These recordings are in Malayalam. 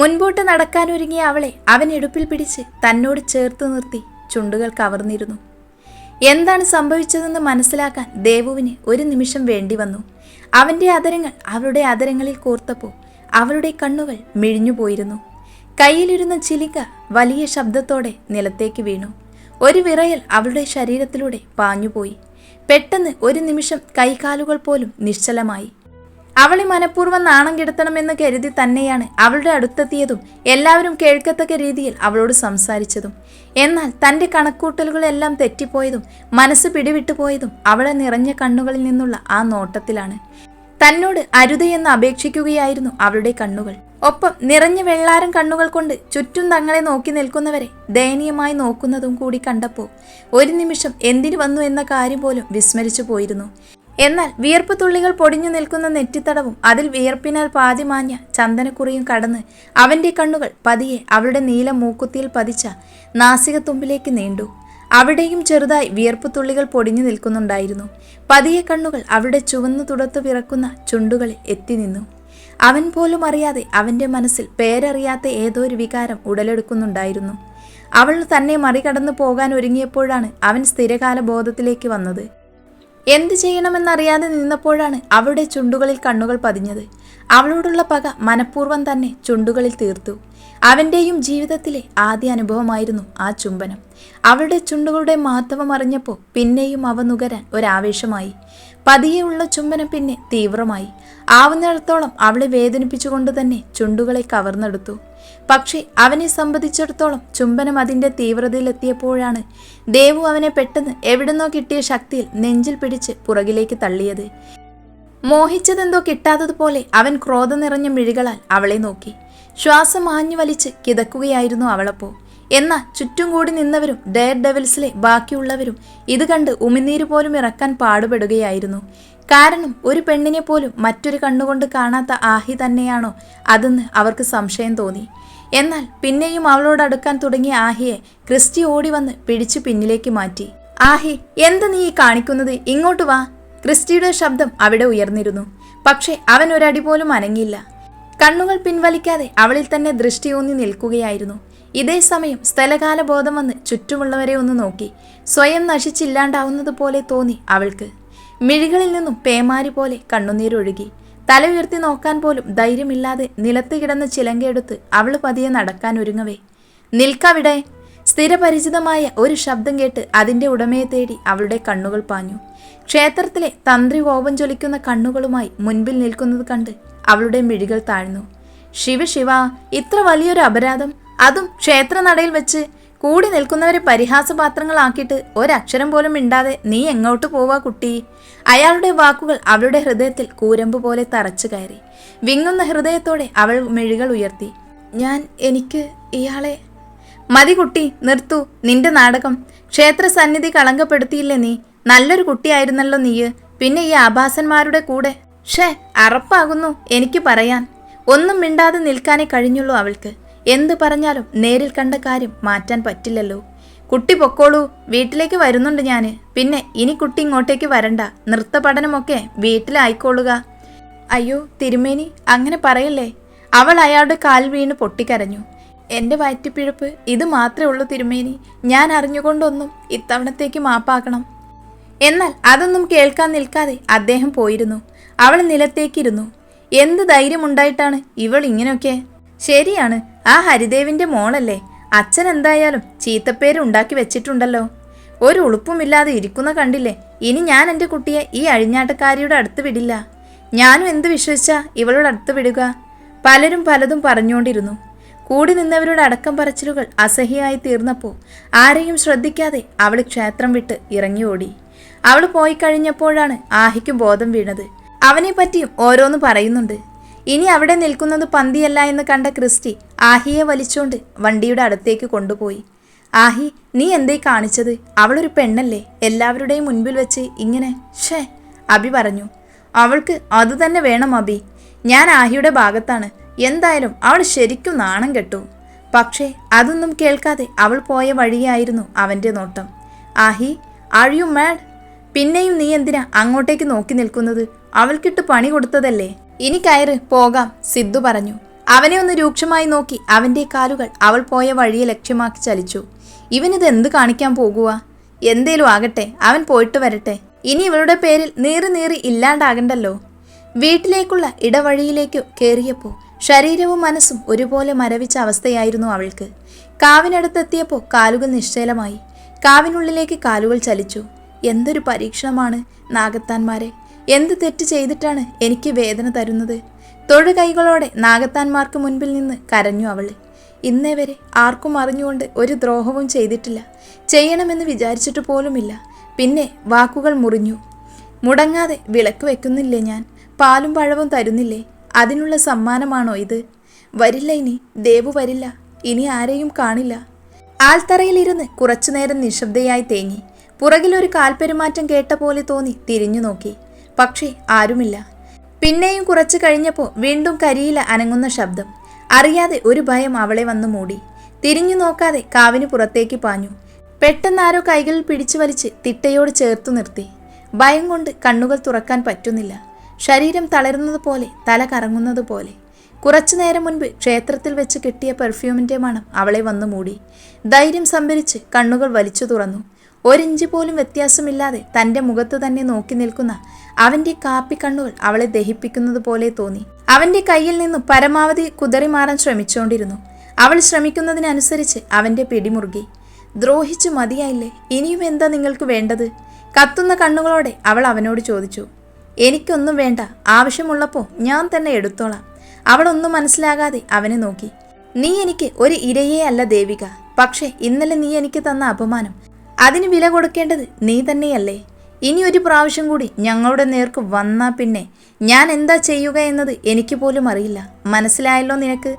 മുൻപോട്ട് നടക്കാനൊരുങ്ങിയ അവളെ അവൻ ഇടുപ്പിൽ പിടിച്ച് തന്നോട് ചേർത്ത് നിർത്തി ചുണ്ടുകൾ കവർന്നിരുന്നു. എന്താണ് സംഭവിച്ചതെന്ന് മനസ്സിലാക്കാൻ ദേവുവിന് ഒരു നിമിഷം വേണ്ടി വന്നു. അവന്റെ അതരങ്ങൾ അവളുടെ അതരങ്ങളിൽ കോർത്തപ്പോൾ അവളുടെ കണ്ണുകൾ മിഴിഞ്ഞുപോയിരുന്നു കയ്യിലിരുന്ന ചിലിക്ക വലിയ ശബ്ദത്തോടെ നിലത്തേക്ക് വീണു. ഒരു വിറയൽ അവളുടെ ശരീരത്തിലൂടെ പാഞ്ഞുപോയി. പെട്ടെന്ന് ഒരു നിമിഷം കൈകാലുകൾ പോലും നിശ്ചലമായി. അവളെ മനഃപൂർവം നാണം കെടുത്തണമെന്ന് കരുതി തന്നെയാണ് അവളുടെ അടുത്തെത്തിയതും എല്ലാവരും കേൾക്കത്തക്ക രീതിയിൽ അവളോട് സംസാരിച്ചതും. എന്നാൽ തന്റെ കണക്കൂട്ടലുകളെല്ലാം തെറ്റിപ്പോയതും മനസ്സ് പിടിവിട്ടു പോയതും അവളെ നിറഞ്ഞ കണ്ണുകളിൽ നിന്നുള്ള ആ നോട്ടത്തിലാണ്. തന്നോട് അരുതയെന്ന് അപേക്ഷിക്കുകയായിരുന്നു അവളുടെ കണ്ണുകൾ. ഒപ്പം നിറഞ്ഞ വെള്ളാരം കണ്ണുകൾ കൊണ്ട് ചുറ്റും തങ്ങളെ നോക്കി നിൽക്കുന്നവരെ ദയനീയമായി നോക്കുന്നതും കൂടി കണ്ടപ്പോൾ ഒരു നിമിഷം എന്തിനു വന്നു എന്ന കാര്യം പോലും വിസ്മരിച്ചു പോയിരുന്നു. എന്നാൽ വിയർപ്പ് തുള്ളികൾ പൊടിഞ്ഞു നിൽക്കുന്ന നെറ്റിത്തടവും അതിൽ വിയർപ്പിനാൽ പാതി മാഞ്ഞ ചന്ദനക്കുറിയും കടന്ന് അവന്റെ കണ്ണുകൾ പതിയെ അവളുടെ നീല മൂക്കുത്തിയിൽ പതിച്ച നാസികത്തുമ്പിലേക്ക് നീണ്ടു. അവിടെയും ചെറുതായി വിയർപ്പ് തുള്ളികൾ പൊടിഞ്ഞു നിൽക്കുന്നുണ്ടായിരുന്നു. പതിയെ കണ്ണുകൾ അവളുടെ ചുവന്നു തുടത്തു പിറക്കുന്ന ചുണ്ടുകളിൽ എത്തി നിന്നു. അവൻ പോലും അറിയാതെ അവന്റെ മനസ്സിൽ പേരറിയാത്ത ഏതോ ഒരു വികാരം ഉടലെടുക്കുന്നുണ്ടായിരുന്നു. അവൾ തന്നെ മറികടന്നു പോകാൻ ഒരുങ്ങിയപ്പോഴാണ് അവൻ സ്ഥിരകാല ബോധത്തിലേക്ക് വന്നത്. എന്ത് ചെയ്യണമെന്നറിയാതെ നിന്നപ്പോഴാണ് അവളുടെ ചുണ്ടുകളിൽ കണ്ണുകൾ പതിഞ്ഞത്. അവളോടുള്ള പക മനഃപൂർവം തന്നെ ചുണ്ടുകളിൽ തീർത്തു. അവന്റെയും ജീവിതത്തിലെ ആദ്യ അനുഭവമായിരുന്നു ആ ചുംബനം. അവളുടെ ചുണ്ടുകളുടെ മാധവം അറിഞ്ഞപ്പോൾ പിന്നെയും അവ നുകരാൻ ഒരാവേശമായി. പതിയെയുള്ള ചുംബനം പിന്നെ തീവ്രമായി. ആവുന്നിടത്തോളം അവളെ വേദനിപ്പിച്ചുകൊണ്ട് തന്നെ ചുണ്ടുകളെ കവർന്നെടുത്തു. പക്ഷേ അവനെ സംബന്ധിച്ചിടത്തോളം ചുംബനം അതിന്റെ തീവ്രതയിലെത്തിയപ്പോഴാണ് ദേവു അവനെ പെട്ടെന്ന് എവിടുന്നോ കിട്ടിയ ശക്തിയിൽ നെഞ്ചിൽ പിടിച്ച് പുറകിലേക്ക് തള്ളിയത്. മോഹിച്ചതെന്തോ കിട്ടാത്തതുപോലെ അവൻ ക്രോധം നിറഞ്ഞ മിഴികളാൽ അവളെ നോക്കി. ശ്വാസം ആഞ്ഞു വലിച്ച് കിതക്കുകയായിരുന്നു അവളപ്പോ. എന്നാൽ ചുറ്റും കൂടി നിന്നവരും ഡെയർ ഡെവിൽസിലെ ബാക്കിയുള്ളവരും ഇത് കണ്ട് ഉമിനീര് പോലും ഇറക്കാൻ പാടുപെടുകയായിരുന്നു. കാരണം ഒരു പെണ്ണിനെ പോലും മറ്റൊരു കണ്ണുകൊണ്ട് കാണാത്ത ആഹി തന്നെയാണോ അതെന്ന് അവർക്ക് സംശയം തോന്നി. എന്നാൽ പിന്നെയും അവളോട് അടുക്കാൻ തുടങ്ങിയ ആഹിയെ ക്രിസ്റ്റി ഓടി വന്ന് പിടിച്ചു പിന്നിലേക്ക് മാറ്റി. ആഹി എന്ത് നീ കാണിക്കുന്നത്? ഇങ്ങോട്ട് വാ. ക്രിസ്റ്റിയുടെ ശബ്ദം അവിടെ ഉയർന്നിരുന്നു. പക്ഷേ അവൻ ഒരടി പോലും അനങ്ങിയില്ല. കണ്ണുകൾ പിൻവലിക്കാതെ അവളിൽ തന്നെ ദൃഷ്ടിയൂന്നി നിൽക്കുകയായിരുന്നു. ഇതേ സമയം സ്ഥലകാല ബോധം വന്ന് ചുറ്റുമുള്ളവരെ ഒന്ന് നോക്കി. സ്വയം നശിച്ചില്ലാണ്ടാവുന്നത് പോലെ തോന്നി അവൾക്ക്. മിഴികളിൽ നിന്നും പേമാരി പോലെ കണ്ണുനീരൊഴുകി തല ഉയർത്തി നോക്കാൻ പോലും ധൈര്യമില്ലാതെ നിലത്ത് കിടന്ന് ചിലങ്കയെടുത്ത് അവൾ പതിയെ നടക്കാൻ ഒരുങ്ങവേ. നിൽക്കവിടെ സ്ഥിരപരിചിതമായ ഒരു ശബ്ദം കേട്ട് അതിന്റെ ഉടമയെ തേടി അവളുടെ കണ്ണുകൾ പാഞ്ഞു. ക്ഷേത്രത്തിലെ തന്ത്രി കോപം ജ്വലിക്കുന്ന കണ്ണുകളുമായി മുൻപിൽ നിൽക്കുന്നത് കണ്ട് അവളുടെ മിഴികൾ താഴ്ന്നു. ശിവ ശിവ ഇത്ര വലിയൊരു അപരാധം. അതും ക്ഷേത്രനടയിൽ വെച്ച് കൂടി നിൽക്കുന്നവരെ പരിഹാസപാത്രങ്ങളാക്കിയിട്ട് ഒരക്ഷരം പോലും മിണ്ടാതെ നീ എങ്ങോട്ട് പോവാ കുട്ടി? അയാളുടെ വാക്കുകൾ അവളുടെ ഹൃദയത്തിൽ കൂരമ്പ് പോലെ തറച്ചു കയറി. വിങ്ങുന്ന ഹൃദയത്തോടെ അവൾ മിഴികൾ ഉയർത്തി. ഞാൻ എനിക്ക് ഇയാളെ മതി കുട്ടി നിർത്തു. നിന്റെ നാടകം. ക്ഷേത്ര സന്നിധി കളങ്കപ്പെടുത്തിയില്ലേ നീ? നല്ലൊരു കുട്ടിയായിരുന്നല്ലോ നീയ്. പിന്നെ ഈ ആഭാസന്മാരുടെ കൂടെ. ഷേ അറപ്പാകുന്നു എനിക്ക് പറയാൻ. ഒന്നും മിണ്ടാതെ നിൽക്കാനേ കഴിഞ്ഞുള്ളൂ അവൾക്ക്. എന്തു പറഞ്ഞാലും നേരിൽ കണ്ട കാര്യം മാറ്റാൻ പറ്റില്ലല്ലോ. കുട്ടി പൊക്കോളൂ. വീട്ടിലേക്ക് വരുന്നുണ്ട് ഞാൻ പിന്നെ ഇനി കുട്ടി ഇങ്ങോട്ടേക്ക് വരണ്ട. നൃത്ത പഠനമൊക്കെ വീട്ടിലായിക്കോളുക അയ്യോ തിരുമേനി അങ്ങനെ പറയല്ലേ? അവൾ അയാളുടെ കാൽ വീണ് പൊട്ടിക്കരഞ്ഞു. എന്റെ വയറ്റിപ്പിഴപ്പ് ഇത് മാത്രമേ ഉള്ളൂ തിരുമേനി. ഞാൻ അറിഞ്ഞുകൊണ്ടൊന്നും ഇത്തവണത്തേക്ക് മാപ്പാക്കണം. എന്നാൽ അതൊന്നും കേൾക്കാൻ നിൽക്കാതെ അദ്ദേഹം പോയിരുന്നു. അവൾ നിലത്തേക്കിരുന്നു. എന്ത് ധൈര്യമുണ്ടായിട്ടാണ് ഇവൾ ഇങ്ങനെയൊക്കെ? ശരിയാണ് ആ ഹരിദേവിന്റെ മോളല്ലേ. അച്ഛൻ എന്തായാലും ചീത്തപ്പേര് ഉണ്ടാക്കി വെച്ചിട്ടുണ്ടല്ലോ. ഒരു ഉളുപ്പുമില്ലാതെ ഇരിക്കുന്ന കണ്ടില്ലേ ഇനി ഞാൻ എന്റെ കുട്ടിയെ ഈ അഴിഞ്ഞാട്ടക്കാരിയുടെ അടുത്ത് വിടില്ല. ഞാനും എന്ത് വിശ്വസിച്ചാ ഇവളോട് അടുത്ത് വിടുക? പലരും പലതും പറഞ്ഞുകൊണ്ടിരുന്നു. കൂടി നിന്നവരുടെ അടക്കം പറച്ചിലുകൾ അസഹ്യമായി തീർന്നപ്പോൾ ആരെയും ശ്രദ്ധിക്കാതെ അവൾ ക്ഷേത്രം വിട്ട് ഇറങ്ങി ഓടി. അവൾ പോയി കഴിഞ്ഞപ്പോഴാണ് ആഹിക്ക് ബോധം വീണത്. അവനെ പറ്റിയും ഓരോന്ന് പറയുന്നുണ്ട്. ഇനി അവിടെ നിൽക്കുന്നത് പന്തിയല്ല എന്ന് കണ്ട ക്രിസ്റ്റി ആഹിയെ വലിച്ചുകൊണ്ട് വണ്ടിയുടെ അടുത്തേക്ക് കൊണ്ടുപോയി. ആഹി നീ എന്തേ കാണിച്ചത്? അവളൊരു പെണ്ണല്ലേ? എല്ലാവരുടെയും മുൻപിൽ വെച്ച് ഇങ്ങനെ ഷേ അബി പറഞ്ഞു. അവൾക്ക് അതുതന്നെ വേണം അബി. ഞാൻ ആഹിയുടെ ഭാഗത്താണ്. എന്തായാലും അവൾ ശരിക്കും നാണം കെട്ടു. പക്ഷേ അതൊന്നും കേൾക്കാതെ അവൾ പോയ വഴിയായിരുന്നു അവന്റെ നോട്ടം. ആഹി ആർ യു മാഡ് പിന്നെയും നീ എന്തിനാ അങ്ങോട്ടേക്ക് നോക്കി നിൽക്കുന്നത്? അവൾക്കിട്ട് പണി കൊടുത്തതല്ലേ? ഇനി കയറ് പോകാം സിദ്ധു പറഞ്ഞു. അവനെ ഒന്ന് രൂക്ഷമായി നോക്കി അവന്റെ കാലുകൾ അവൾ പോയ വഴിയെ ലക്ഷ്യമാക്കി ചലിച്ചു. ഇവനിത് എന്ത് കാണിക്കാൻ പോകുക എന്തേലും ആകട്ടെ അവൻ പോയിട്ട് വരട്ടെ. ഇനി ഇവളുടെ പേരിൽ നീറി നീറി ഇല്ലാണ്ടാകണ്ടല്ലോ. വീട്ടിലേക്കുള്ള ഇടവഴിയിലേക്ക് കയറിയപ്പോൾ ശരീരവും മനസ്സും ഒരുപോലെ മരവിച്ച അവസ്ഥയായിരുന്നു അവൾക്ക്. കാവിനടുത്തെത്തിയപ്പോൾ കാലുകൾ നിശ്ചലമായി. കാവിനുള്ളിലേക്ക് കാലുകൾ ചലിച്ചു. എന്തൊരു പരീക്ഷണമാണ് നാഗത്താന്മാരെ. എന്ത് തെറ്റ് ചെയ്തിട്ടാണ് എനിക്ക് വേദന തരുന്നത്? തൊഴു കൈകളോടെ നാഗത്താന്മാർക്ക് മുൻപിൽ നിന്ന് കരഞ്ഞു അവൾ. ഇന്നേ വരെ ആർക്കും അറിഞ്ഞുകൊണ്ട് ഒരു ദ്രോഹവും ചെയ്തിട്ടില്ല. ചെയ്യണമെന്ന് വിചാരിച്ചിട്ട് പോലുമില്ല. പിന്നെ വാക്കുകൾ മുറിഞ്ഞു. മുടങ്ങാതെ വിളക്ക് വെക്കുന്നില്ലേ ഞാൻ? പാലും പഴവും തരുന്നില്ലേ? അതിനുള്ള സമ്മാനമാണോ ഇത്? വരില്ല ഇനി. ദേവു വരില്ല. ഇനി ആരെയും കാണില്ല. ആൽത്തറയിലിരുന്ന് കുറച്ചുനേരം നിശബ്ദയായി തേങ്ങി. പുറകിലൊരു കാൽപെരുമാറ്റം കേട്ട പോലെ തോന്നി തിരിഞ്ഞു നോക്കി. പക്ഷേ ആരുമില്ല. പിന്നെയും കുറച്ചു കഴിഞ്ഞപ്പോൾ വീണ്ടും കരിയില അനങ്ങുന്ന ശബ്ദം. അറിയാതെ ഒരു ഭയം അവളെ വന്നു മൂടി. തിരിഞ്ഞു നോക്കാതെ കാവിന് പുറത്തേക്ക് പാഞ്ഞു. പെട്ടെന്നാരോ കൈകളിൽ പിടിച്ചു വലിച്ച് തിട്ടയോട് ചേർത്തു നിർത്തി. ഭയം കൊണ്ട് കണ്ണുകൾ തുറക്കാൻ പറ്റുന്നില്ല. ശരീരം തളരുന്നത് പോലെ തല കറങ്ങുന്നത് പോലെ. കുറച്ചു നേരം മുൻപ് ക്ഷേത്രത്തിൽ വെച്ച് കിട്ടിയ പെർഫ്യൂമിന്റെ മണം അവളെ വന്നു മൂടി. ധൈര്യം സംഭരിച്ച് കണ്ണുകൾ വലിച്ചു തുറന്നു. ഒരിഞ്ച് പോലും വ്യത്യാസമില്ലാതെ തന്റെ മുഖത്ത് തന്നെ നോക്കി നിൽക്കുന്ന അവന്റെ കാപ്പി കണ്ണുകൾ അവളെ ദഹിപ്പിക്കുന്നത് പോലെ തോന്നി. അവന്റെ കയ്യിൽ നിന്നും പരമാവധി കുതറി മാറാൻ ശ്രമിച്ചുകൊണ്ടിരുന്നു. അവൾ ശ്രമിക്കുന്നതിനനുസരിച്ച് അവന്റെ പിടിമുറുകി. ദ്രോഹിച്ചു മതിയായില്ലേ? ഇനിയും എന്താ നിങ്ങൾക്ക് വേണ്ടത്? കത്തുന്ന കണ്ണുകളോടെ അവൾ അവനോട് ചോദിച്ചു. എനിക്കൊന്നും വേണ്ട. ആവശ്യമുള്ളപ്പോൾ ഞാൻ തന്നെ എടുത്തോളാം. അവളൊന്നും മനസ്സിലാകാതെ അവനെ നോക്കി. നീ എനിക്ക് ഒരു ഇരയേ അല്ല ദേവിക. പക്ഷേ ഇന്നലെ നീ എനിക്ക് തന്ന അപമാനം. അതിന് വില കൊടുക്കേണ്ടത് നീ തന്നെയല്ലേ. ഇനി ഒരു പ്രാവശ്യം കൂടി ഞങ്ങളുടെ നേർക്ക് വന്നാ പിന്നെ ഞാൻ എന്താ ചെയ്യുക എന്നത് എനിക്ക് പോലും അറിയില്ല. മനസ്സിലായല്ലോ നിനക്ക്?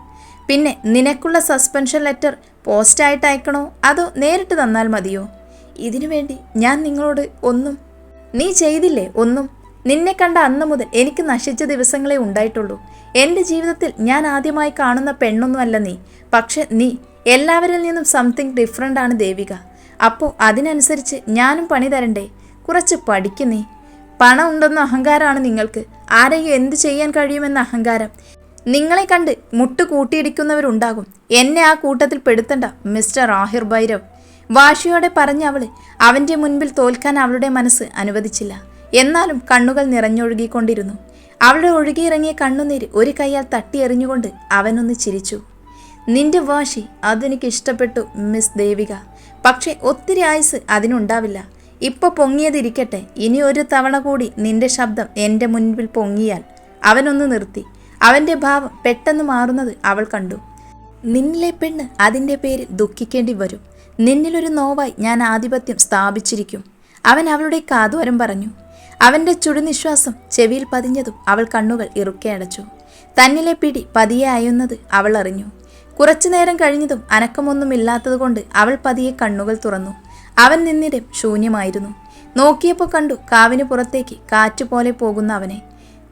പിന്നെ നിനക്കുള്ള സസ്പെൻഷൻ ലെറ്റർ പോസ്റ്റായിട്ട് അയക്കണോ? അതോ നേരിട്ട് തന്നാൽ മതിയോ? ഇതിനു വേണ്ടി ഞാൻ നിങ്ങളോട് ഒന്നും നീ ചെയ്തില്ലേ ഒന്നും? നിന്നെ കണ്ട അന്ന് മുതൽ എനിക്ക് നശിച്ച ദിവസങ്ങളെ ഉണ്ടായിട്ടുള്ളൂ. എന്റെ ജീവിതത്തിൽ ഞാൻ ആദ്യമായി കാണുന്ന പെണ്ണൊന്നുമല്ല നീ. പക്ഷെ നീ എല്ലാവരിൽ നിന്നും സംതിങ് ഡിഫറെന്റ് ആണ് ദേവിക. അപ്പോൾ അതിനനുസരിച്ച് ഞാനും പണി തരണ്ടേ? കുറച്ച് പഠിക്കുന്നേ പണം ഉണ്ടെന്ന അഹങ്കാരമാണ് നിങ്ങൾക്ക്. ആരെയും എന്ത് ചെയ്യാൻ കഴിയുമെന്ന അഹങ്കാരം. നിങ്ങളെ കണ്ട് മുട്ട് കൂട്ടിയിടിക്കുന്നവരുണ്ടാകും. എന്നെ ആ കൂട്ടത്തിൽ പെടുത്തണ്ട മിസ്റ്റർ ആഹിർ ഭൈരവ്. വാശിയോടെ പറഞ്ഞ അവൾ അവന്റെ മുൻപിൽ തോൽക്കാൻ അവളുടെ മനസ്സ് അനുവദിച്ചില്ല. എന്നാലും കണ്ണുകൾ നിറഞ്ഞൊഴുകിക്കൊണ്ടിരുന്നു. അവളുടെ ഒഴുകിയിറങ്ങിയ കണ്ണുനീര് ഒരു കൈയാൽ തട്ടിയെറിഞ്ഞുകൊണ്ട് അവനൊന്ന് ചിരിച്ചു. നിന്റെ വാശി അതെനിക്ക് ഇഷ്ടപ്പെട്ടു മിസ് ദേവിക. പക്ഷേ ഒത്തിരി ആയുസ് അതിനുണ്ടാവില്ല. ഇപ്പൊ പൊങ്ങിയതിരിക്കട്ടെ. ഇനി ഒരു തവണ കൂടി നിന്റെ ശബ്ദം എന്റെ മുൻപിൽ പൊങ്ങിയാൽ അവനൊന്ന് നിർത്തി. അവന്റെ ഭാവം പെട്ടെന്ന് മാറുന്നത് അവൾ കണ്ടു. നിന്നിലെ പെണ്ണ് അതിന്റെ പേരിൽ ദുഃഖിക്കേണ്ടി വരും. നിന്നിലൊരു നോവായി ഞാൻ ആധിപത്യം സ്ഥാപിച്ചിരിക്കും. അവൻ അവളുടെ കാതുവരം പറഞ്ഞു. അവന്റെ ചുടുനിശ്വാസം ചെവിയിൽ പതിഞ്ഞതും അവൾ കണ്ണുകൾ ഇറുക്കെ അടച്ചു. തന്നിലെ പിടി പതിയെ അയുന്നത് അവൾ അറിഞ്ഞു. കുറച്ചു നേരം കഴിഞ്ഞതും അനക്കമൊന്നുമില്ലാത്തതുകൊണ്ട് അവൾ പതിയെ കണ്ണുകൾ തുറന്നു. അവൻ നിന്നിടം ശൂന്യമായിരുന്നു. നോക്കിയപ്പോൾ കണ്ടു കാവിന് പുറത്തേക്ക് കാറ്റുപോലെ പോകുന്ന അവനെ.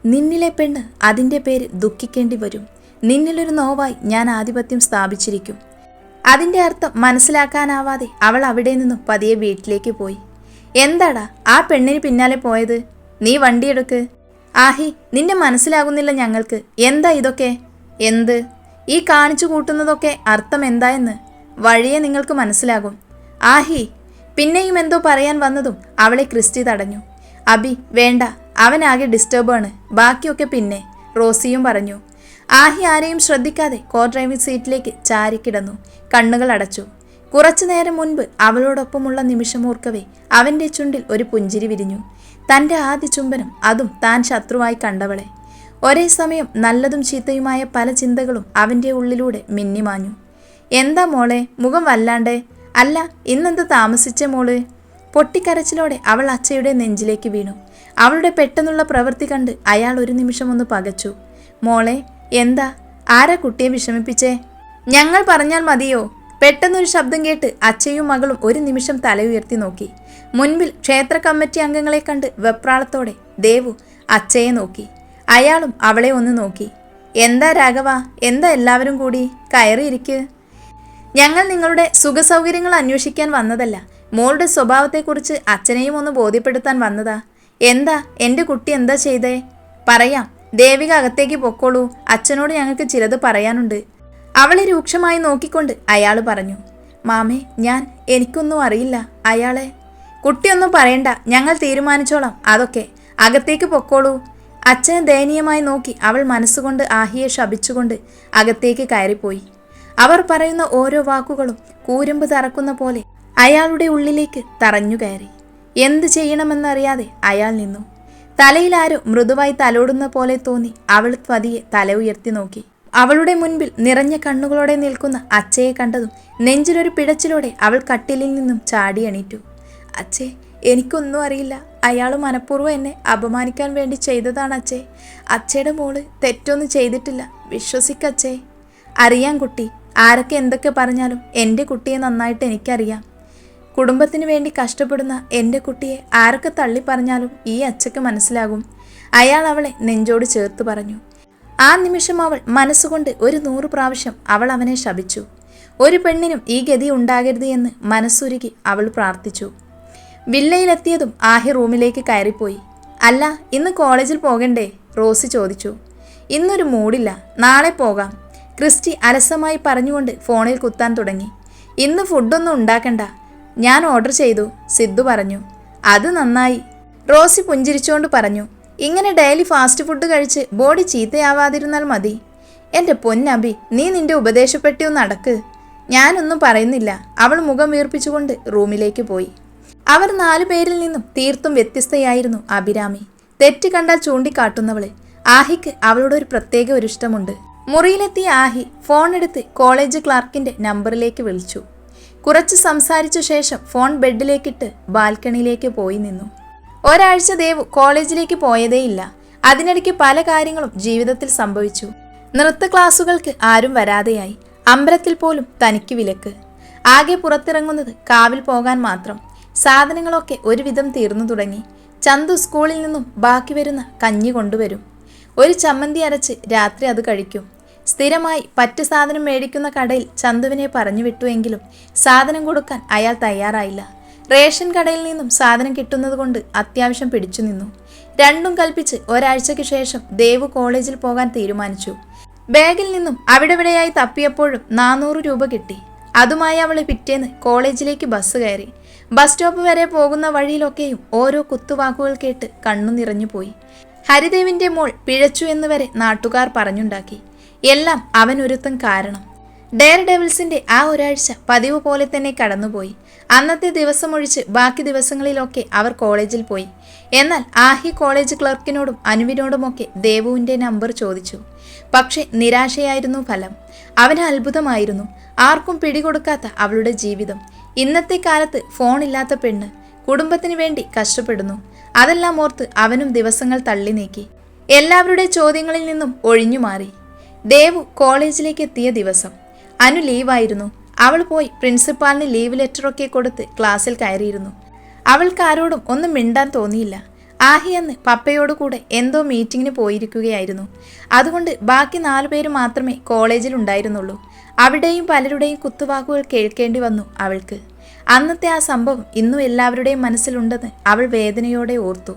നിന്നിലെ പെണ്ണ് അതിന്റെ പേര് ദുഃഖിക്കേണ്ടി വരും. നിന്നിലൊരു നോവായി ഞാൻ ആധിപത്യം സ്ഥാപിച്ചിരിക്കും. അതിന്റെ അർത്ഥം മനസ്സിലാക്കാനാവാതെ അവൾ അവിടെ നിന്നും പതിയെ വീട്ടിലേക്ക് പോയി. എന്താടാ ആ പെണ്ണിന് പിന്നാലെ പോയത്? നീ വണ്ടിയെടുക്ക് ആഹി നിന്നെ മനസ്സിലാകുന്നില്ല ഞങ്ങൾക്ക്. എന്താ ഇതൊക്കെ? എന്ത്? ഈ കാണിച്ചു കൂട്ടുന്നതൊക്കെ അർത്ഥം എന്തായെന്ന്? വഴിയെ നിങ്ങൾക്ക് മനസ്സിലാകും. ആഹി പിന്നെയും എന്തോ പറയാൻ വന്നതും അവളെ ക്രിസ്റ്റി തടഞ്ഞു. അബി വേണ്ട അവനാകെ ഡിസ്റ്റർബാണ് ബാക്കിയൊക്കെ പിന്നെ റോസിയും പറഞ്ഞു. ആഹി ആരെയും ശ്രദ്ധിക്കാതെ കോ ഡ്രൈവിംഗ് സീറ്റിലേക്ക് ചാരിക്കിടന്നു. കണ്ണുകൾ അടച്ചു. കുറച്ചു നേരം മുൻപ് അവളോടൊപ്പമുള്ള നിമിഷമോർക്കവേ അവന്റെ ചുണ്ടിൽ ഒരു പുഞ്ചിരി വിരിഞ്ഞു. തന്റെ ആദ്യ ചുംബനം അതും താൻ ശത്രുവായി കണ്ടവളെ. ഒരേ സമയം നല്ലതും ചീത്തയുമായ പല ചിന്തകളും അവന്റെ ഉള്ളിലൂടെ മിന്നിമാഞ്ഞു എന്താ മോളെ മുഖം വല്ലാണ്ടേ? അല്ല ഇന്നെന്ത് താമസിച്ച മോൾ? പൊട്ടിക്കരച്ചിലോടെ അവൾ അച്ഛയുടെ നെഞ്ചിലേക്ക് വീണു. അവളുടെ പെട്ടെന്നുള്ള പ്രവൃത്തി കണ്ട് അയാൾ ഒരു നിമിഷം ഒന്ന് പകച്ചു. മോളെ എന്താ? ആരാ കുട്ടിയെ വിഷമിപ്പിച്ചേ? ഞങ്ങൾ പറഞ്ഞാൽ മതിയോ? പെട്ടെന്നൊരു ശബ്ദം കേട്ട് അച്ഛയും മകളും ഒരു നിമിഷം തല ഉയർത്തി നോക്കി. മുൻപിൽ ക്ഷേത്ര കമ്മിറ്റി അംഗങ്ങളെ കണ്ട് വെപ്രാളത്തോടെ ദേവു അച്ഛയെ നോക്കി. അയാളും അവളെ ഒന്ന് നോക്കി. എന്താ രാഘവ? എന്താ എല്ലാവരും കൂടി? കയറിയിരിക്ക് ഞങ്ങൾ നിങ്ങളുടെ സുഖസൗകര്യങ്ങൾ അന്വേഷിക്കാൻ വന്നതല്ല. മോളുടെ സ്വഭാവത്തെക്കുറിച്ച് അച്ഛനെയും ഒന്ന് ബോധ്യപ്പെടുത്താൻ വന്നതാ. എന്താ? എന്റെ കുട്ടി എന്താ ചെയ്തേ? പറയാം. ദേവിക അകത്തേക്ക് പൊക്കോളൂ. അച്ഛനോട് ഞങ്ങൾക്ക് ചിലത് പറയാനുണ്ട്. അവളെ രൂക്ഷമായി നോക്കിക്കൊണ്ട് അയാൾ പറഞ്ഞു മാമേ ഞാൻ എനിക്കൊന്നും അറിയില്ല. അയാളെ കുട്ടിയൊന്നും പറയണ്ട. ഞങ്ങൾ തീരുമാനിച്ചോളാം. അതൊക്കെ. അകത്തേക്ക് പൊക്കോളൂ. അച്ഛനെ ദയനീയമായി നോക്കി അവൾ മനസ്സുകൊണ്ട് ആഹിയെ ശപിച്ചുകൊണ്ട് അകത്തേക്ക് കയറിപ്പോയി. അവർ പറയുന്ന ഓരോ വാക്കുകളും കൂരമ്പ് തറക്കുന്ന പോലെ അയാളുടെ ഉള്ളിലേക്ക് തറഞ്ഞു കയറി. എന്ത് ചെയ്യണമെന്നറിയാതെ അയാൾ നിന്നു. തലയിൽ ആരും മൃദുവായി തലോടുന്ന പോലെ തോന്നി അവൾ പതിയെ തല ഉയർത്തി നോക്കി. അവളുടെ മുൻപിൽ നിറഞ്ഞ കണ്ണുകളോടെ നിൽക്കുന്ന അച്ഛയെ കണ്ടതും നെഞ്ചിലൊരു പിടച്ചിലോടെ അവൾ കട്ടിലിൽ നിന്നും ചാടി എണീറ്റു. അച്ഛേ എനിക്കൊന്നും അറിയില്ല. അയാൾ മനഃപൂർവം എന്നെ അപമാനിക്കാൻ വേണ്ടി ചെയ്തതാണ് അച്ഛേ. അച്ഛയുടെ മോൾ തെറ്റൊന്നും ചെയ്തിട്ടില്ല. വിശ്വസിക്കച്ചേ അറിയാം കുട്ടി ആരൊക്കെ എന്തൊക്കെ പറഞ്ഞാലും എന്റെ കുട്ടിയെ നന്നായിട്ട് എനിക്കറിയാം. കുടുംബത്തിന് വേണ്ടി കഷ്ടപ്പെടുന്ന എന്റെ കുട്ടിയെ ആരൊക്കെ തള്ളി പറഞ്ഞാലും ഈ അച്ഛക്ക് മനസ്സിലാകും. അയാൾ അവളെ നെഞ്ചോട് ചേർത്ത് പറഞ്ഞു. ആ നിമിഷം അവൾ മനസ്സുകൊണ്ട് ഒരു നൂറ് പ്രാവശ്യം അവൾ അവനെ ശപിച്ചു. ഒരു പെണ്ണിനും ഈ ഗതി ഉണ്ടാകരുത് എന്ന് മനസ്സുരുകി അവൾ പ്രാർത്ഥിച്ചു. വില്ലയിലെത്തിയതും ആഹി റൂമിലേക്ക് കയറിപ്പോയി. അല്ല ഇന്ന് കോളേജിൽ പോകണ്ടേ? റോസി ചോദിച്ചു. ഇന്നൊരു മൂടില്ല. നാളെ പോകാം. ക്രിസ്റ്റി അലസമായി പറഞ്ഞുകൊണ്ട് ഫോണിൽ കുത്താൻ തുടങ്ങി. ഇന്ന് ഫുഡൊന്നും ഉണ്ടാക്കണ്ട. ഞാൻ ഓർഡർ ചെയ്തു സിദ്ധു പറഞ്ഞു. അത് നന്നായി. റോസി പുഞ്ചിരിച്ചുകൊണ്ട് പറഞ്ഞു. ഇങ്ങനെ ഡെയിലി ഫാസ്റ്റ് ഫുഡ് കഴിച്ച് ബോഡി ചീത്തയാവാതിരുന്നാൽ മതി. എന്റെ പൊന്നബി നീ നിന്റെ ഉപദേശപ്പെട്ടി ഒന്ന് അടക്ക്. ഞാനൊന്നും പറയുന്നില്ല. അവൾ മുഖം വീർപ്പിച്ചുകൊണ്ട് റൂമിലേക്ക് പോയി. അവർ നാലു പേരിൽ നിന്നും തീർത്തും വ്യത്യസ്തയായിരുന്നു അഭിരാമി. തെറ്റ് കണ്ടാൽ ചൂണ്ടിക്കാട്ടുന്നവൾ. ആഹിക്ക് അവളോട് ഒരു പ്രത്യേക ഒരു ഇഷ്ടമുണ്ട്. മുറിയിലെത്തിയ ആഹി ഫോൺ എടുത്ത് കോളേജ് ക്ലാർക്കിന്റെ നമ്പറിലേക്ക് വിളിച്ചു. കുറച്ച് സംസാരിച്ച ശേഷം ഫോൺ ബെഡിലേക്കിട്ട് ബാൽക്കണിയിലേക്ക് പോയി നിന്നു. ഒരാഴ്ച ദേവ് കോളേജിലേക്ക് പോയതേയില്ല അതിനിടയ്ക്ക് പല കാര്യങ്ങളും ജീവിതത്തിൽ സംഭവിച്ചു. നൃത്ത ക്ലാസുകൾക്ക് ആരും വരാതെയായി. അമ്പലത്തിൽ പോലും തനിക്ക് വിലക്ക്. ആകെ പുറത്തിറങ്ങുന്നത് കാവിൽ പോകാൻ മാത്രം. സാധനങ്ങളൊക്കെ ഒരുവിധം തീർന്നു തുടങ്ങി. ചന്തു സ്കൂളിൽ നിന്നും ബാക്കി വരുന്ന കഞ്ഞി കൊണ്ടുവരും. ഒരു ചമ്മന്തി അരച്ച് രാത്രി അത് കഴിക്കും. സ്ഥിരമായി പറ്റ് സാധനം മേടിക്കുന്ന കടയിൽ ചന്തുവിനെ പറഞ്ഞു വിട്ടുവെങ്കിലും സാധനം കൊടുക്കാൻ അയാൾ തയ്യാറായില്ല. റേഷൻ കടയിൽ നിന്നും സാധനം കിട്ടുന്നത് കൊണ്ട് അത്യാവശ്യം പിടിച്ചു നിന്നു. രണ്ടും കൽപ്പിച്ച് ഒരാഴ്ചയ്ക്ക് ശേഷം ദേവു കോളേജിൽ പോകാൻ തീരുമാനിച്ചു. ബാഗിൽ നിന്നും അവിടെവിടെയായി തപ്പിയപ്പോഴും നാനൂറ് രൂപ കിട്ടി. അതുമായി അവൾ പിറ്റേന്ന് കോളേജിലേക്ക് ബസ് കയറി. ബസ് സ്റ്റോപ്പ് വരെ പോകുന്ന വഴിയിലൊക്കെയും ഓരോ കുത്തുവാക്കുകൾ കേട്ട് കണ്ണു നിറഞ്ഞുപോയി ഹരിദേവിന്റെ മോൾ പിഴച്ചു എന്ന് വരെ നാട്ടുകാർ പറഞ്ഞുണ്ടാക്കി. എല്ലാം അവൻ ഒരുത്തം കാരണം. ഡെയർ ഡെവിൾസിന്റെ ആ ഒരാഴ്ച പതിവ് പോലെ തന്നെ കടന്നുപോയി. അന്നത്തെ ദിവസം ഒഴിച്ച് ബാക്കി ദിവസങ്ങളിലൊക്കെ അവർ കോളേജിൽ പോയി. എന്നാൽ ആഹി കോളേജ് ക്ലർക്കിനോടും അനുവിനോടുമൊക്കെ ദേവുവിന്റെ നമ്പർ ചോദിച്ചു. പക്ഷേ നിരാശയായിരുന്നു ഫലം. അവന് അത്ഭുതമായിരുന്നു. ആർക്കും പിടികൊടുക്കാത്ത അവളുടെ ജീവിതം. ഇന്നത്തെ കാലത്ത് ഫോണില്ലാത്ത പെണ്ണ് കുടുംബത്തിന് വേണ്ടി കഷ്ടപ്പെടുന്നു. അതെല്ലാം ഓർത്ത് അവനും ദിവസങ്ങൾ തള്ളി നീക്കി. എല്ലാവരുടെ ചോദ്യങ്ങളിൽ നിന്നും ഒഴിഞ്ഞു മാറി ദേവു കോളേജിലേക്ക് എത്തിയ ദിവസം. അനു ലീവായിരുന്നു. അവൾ പോയി പ്രിൻസിപ്പാളിന് ലീവ് ലെറ്ററൊക്കെ കൊടുത്ത് ക്ലാസ്സിൽ കയറിയിരുന്നു. അവൾക്ക് ആരോടും ഒന്നും മിണ്ടാൻ തോന്നിയില്ല. ആഹി അന്ന് പപ്പയോട് കൂടെ എന്തോ മീറ്റിങ്ങിന് പോയിരിക്കുകയായിരുന്നു. അതുകൊണ്ട് ബാക്കി നാലു പേര് മാത്രമേ കോളേജിൽ ഉണ്ടായിരുന്നുള്ളൂ. അവിടെയും പലരുടെയും കുത്തുവാക്കുകൾ കേൾക്കേണ്ടി വന്നു അവൾക്ക്. അന്നത്തെ ആ സംഭവം ഇന്നും എല്ലാവരുടെയും മനസ്സിലുണ്ടെന്ന് അവൾ വേദനയോടെ ഓർത്തു.